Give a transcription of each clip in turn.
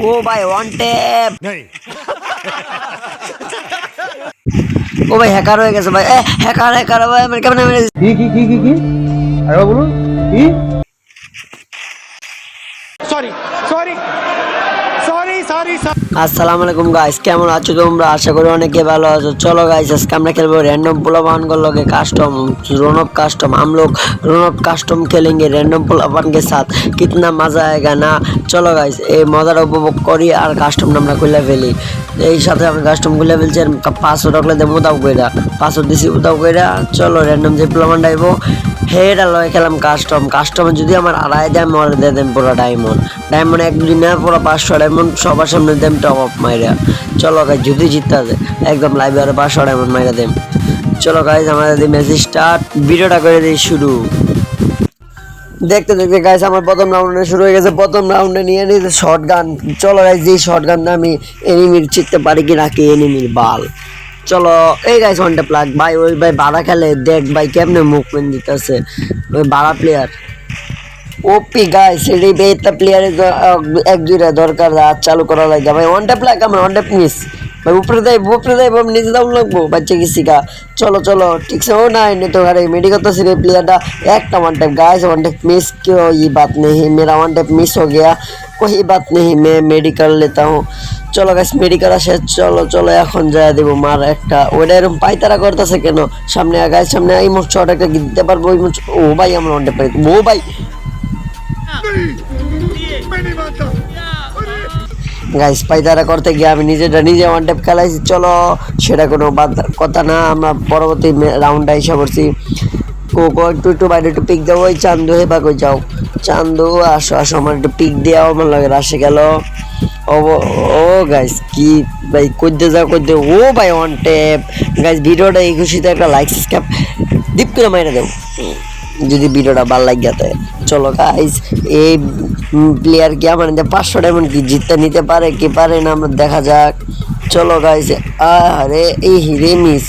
ও ভাই one tap ও ভাই hacker হয়ে গেছে ভাই এ হ্যাকার হ্যাকার ভাই আমার কেমন মেরে কি কি কি কি কি আরে বলুন কি আসসালামু আলাইকুম গাইস কেমন আছো তোমরা আশা করি অনেকে ভালো আছো চলো গাইস আজকে আমরা খেলবো रैंडम पुलावान को लोगे कस्टम रोनक कस्टम हम लोग रोनक कस्टम खेलेंगे रैंडम पुलावान के साथ कितना मजा आएगा ना চলো গাইস এই মজার উপভোগ করি আর কাস্টম আমরা খুলে ফেলি এই সাথে আমরা কাস্টম খুলে ফেলছি আর পাসওয়ার্ড রাখলে দেবো উদাও কইরা। পাসওয়ার্ড দিছি উদাও কইরা, চলো র্যান্ডম যে প্লামান ডাইবো হেড লয় খেলাম কাস্টম কাস্টমে যদি আমার আড়াই দেয় আমার দিয়ে দেন পুরো ডায়মন্ড ডায়মন্ড এক দুই নেওয়ার পুরো পাঁচশো ডায়মন্ড সবার সামনে দেম টপ আপ মাইরা। চলো গাই যদি জিততে একদম লাইভে আর পাঁচশো ডায়মন্ড মাইরা দেম। চলো গাইজ আমাদের ম্যাচ স্টার্ট ভিডিওটা করে দিই শুরু। দেখতে দেখতে গাইস আমার প্রথম রাউন্ডে শুরু হয়ে গেছে। প্রথম রাউন্ডে নিয়ে নিয়েছে শর্ট গান চলো গাইস যেই শর্ট গান আমি এনিমির চিনতে পারি কি নাকি এনিমির বাল। চলো, এই গাইস ওয়ানটা প্লাগ ভাই, ওই ভাই বাড়া খেলে, দেখ ভাই কেমনে মুভমেন্ট দিতেছে। ওই বাড়া প্লেয়ার ওপি গাইস এডি বেতা প্লেয়ারের এক দুইটা দরকার চালু করা লাগে ভাই ওয়ান ট্যাপ লাগ আমার ওয়ান ট্যাপ মিস ভাই উপরে দেয় উপরে দেয় ভাই নিচে দাম লাগবো। বাচ্চা কি শিখা চলো চলো ঠিক সে ও না এনে তো আরে মেডিকল तो সিরে প্লেয়ারটা একটা one type guys one type miss কেউ ই বাত নেই মেরা ওয়ান টাইপ মিস হো গিয়া गया বাত নেই মে মেডিকেল লেতা लेता চলো গাছ মেডিকেল আসে চলো চলো এখন যায় দেবো মার একটা। ওটা এরকম পাইতারা করতেছে কেন? সামনে গাছ সামনে এই মোট ছোট একটা দিতে পারব ওই ও ভাই আমরা অনটে পারি। ও ভাই। হ্যাঁ। গাইস পাইতারা করতে গিয়ে আমি নিজেটা নিজে ওয়ান ট্যাপ খেলাইছি। চলো, সেটা কোনো কথা না, আমরা পরবর্তী রাউন্ডে এসে পড়ছি। ও কো একটু একটু বাইরে একটু পিক দেবো ওই চান্দু, হে কই যাও। চান্দু, আসো আসো, আমার একটু পিক দেওয়া আমার লাগে রাশে গেল। ও ও গাইস কি ভাই, কইতে যাও, কইতে ও ভাই ওয়ান ট্যাপ গাইস ভিডিওটা এই খুশিতে একটা লাইক সাবস্ক্রাইব ডিপ করে মাইরা দেবো যদি ভিডিওটা ভালো লাগে চলো গাইস এই প্লেয়ার কি আমার পাঁচশো ডায়মন্ড কি জিততে নিতে পারে কি পারে না আমরা দেখা যাক। চলো গাইস আরে এই হিরে মিস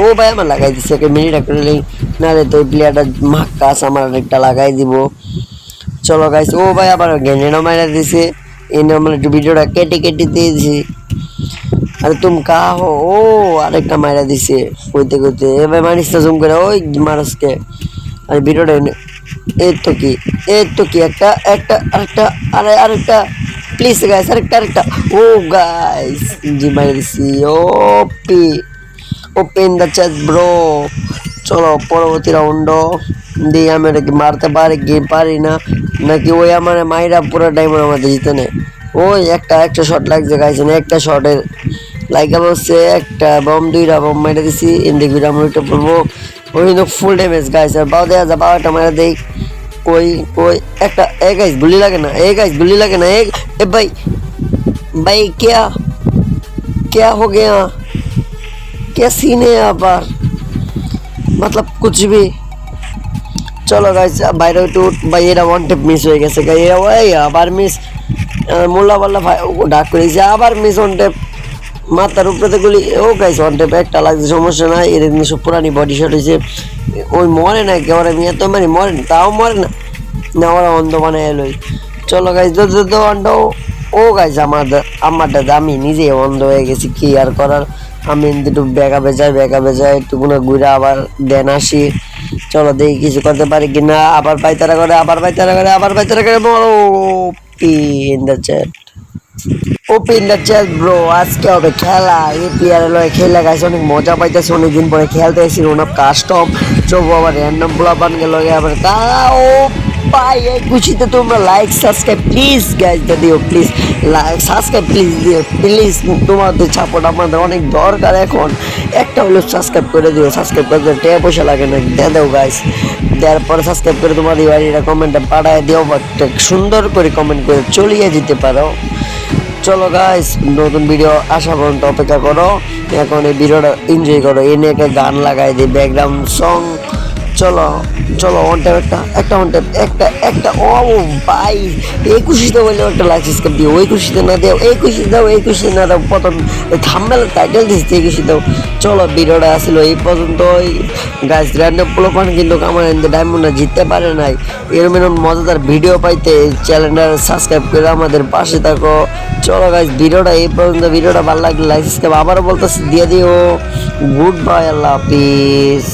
ও ভাই আমার লাগাই দিছে মিনিট একটা না রে তো ওই প্লেয়ারটা মাক্কাস আমার একটা লাগাই দিব। চলো গাইস ও ভাই আবার গ্যান্ডেনও মাইরা দিছে। এনে আমরা একটু ভিডিওটা কেটে কেটে দিয়েছি আরে তুমি কা হো ও আরেকটা মাইরা দিছে। কইতে কইতে, এ ভাই মারিস জুম করে, ওই মারসকে। আরে ভিডিওটা এই তো কি, এই তো কি, একটা একটা, আরেকটা, আরে, আরেকটা প্লিজ গাইস আরেকটা আরেকটা। ও গাইস জি মাইরা দিছি ও P open the chess bro চলো, পরবর্তী রাউন্ড দিয়ে আমি এটা কি মারতে পারি, কি পারি না? নাকি ওই আমার মাইরা পুরো টাইম আমাদের জিতে নেয়? ওই একটা একটা শট লাগছে গাইছে না একটা শটের লাইকা বসছে একটা বম দুইটা বম মাইরা দিছি ইন্ডিক বিরাম উল্টে পড়বো ওই কিন্তু ফুল ড্যামেজ গাইছে আর বাউ দেওয়া যা বাউ একটা মারা দেই কই কই একটা এ গাইস গুলি লাগে না এ গাইস গুলি লাগে না এ এ ভাই भाई क्या क्या हो गया क्या सीन है यहाँ पर मतलब कुछ भी চলো গাইস বাইরে একটু ভাই এরা ওয়ান টেপ মিস হয়ে গেছে গাই ওই আবার মিস মোল্লা পাল্লা ভাই ও ডাক করেছে আবার মিস ওয়ান টেপ মাথার উপরে গুলি, ও গাইস ওয়ান টেপ একটা লাগছে, সমস্যা নাই এর সব পুরানি বডি শট হয়েছে ওই মরে না কে ওরা মিয়া তো মানে মরে না, তাও মরে না। না, ওরা অন্ধ বানায় এলোই চলো গাইস দো অন্ডো ও গাইস আমার আমারটা আমি নিজে অন্ধ হয়ে গেছি, কি আর করার? আমি একটু বেকা বেজাই বেকা বেজাই একটু কোনো ঘুরে আবার দেন আসি। চলো দেখি কিছু করতে পারি কি না আবার পাইতারা করে, আবার পাইতারা করে, আবার পাইতারা করে, বলো P in the chat open the chat bro আজকে হবে খেলা। খেলে গাইছে অনেক মজা পাইতেছে পরে খেলতে ওনার কাস্টম চবো আবার র্যান্ডম গেল আবার ভাই, এই খুশিতে তোমরা লাইক সাবস্ক্রাইব প্লিজ গাইজ দিও প্লিজ লাইক সাবস্ক্রাইব প্লিজ দিও প্লিজ তোমাদের সাপোর্ট আমাদের অনেক দরকার এখন। একটা হলো সাবস্ক্রাইব করে দিও সাবস্ক্রাইব করতে টাকা পয়সা লাগে না, দিয়ে দাও গাইস দেওয়ার পরে সাবস্ক্রাইব করে তোমাদের বাড়িটা কমেন্টে পাঠায় দিও বা সুন্দর করে কমেন্ট করে চলিয়ে যেতে পারো। চলো গাইস নতুন ভিডিও আসা পর্যন্ত অপেক্ষা করো। এখন এই ভিডিওটা এনজয় করো। এনে একটা গান লাগাই দিই ব্যাকগ্রাউন্ড সং চলো চলো ওয়ান টাইম একটা একটা ওয়ান টাইম একটা একটা, ও ভাই এই খুশিতে বলে একটা লাইক সাবস্ক্রাইব দিও ওই খুশিতে না দেও খুশিতে দাও খুশিতে না দাও, প্রথম থাম্বেল টাইটেল দিচ্ছে এই দাও। চলো, ভিডিওটা আসছিল এই পর্যন্ত গাছ র্যান্ডম পোলোপান কিন্তু আমার ডায়মন্ডটা জিততে পারে নাই। এরম এরম মজাদার ভিডিও পাইতে চ্যানেলটা সাবস্ক্রাইব করে আমাদের পাশে থাকো। চলো গাছ ভিডিওটা এই পর্যন্ত, ভিডিওটা ভালো লাগলে লাইক সাবস্ক্রাইব আবারও বলতেছি, দিয়ে দিও। গুড বাই আল্লাহ হাফিজ।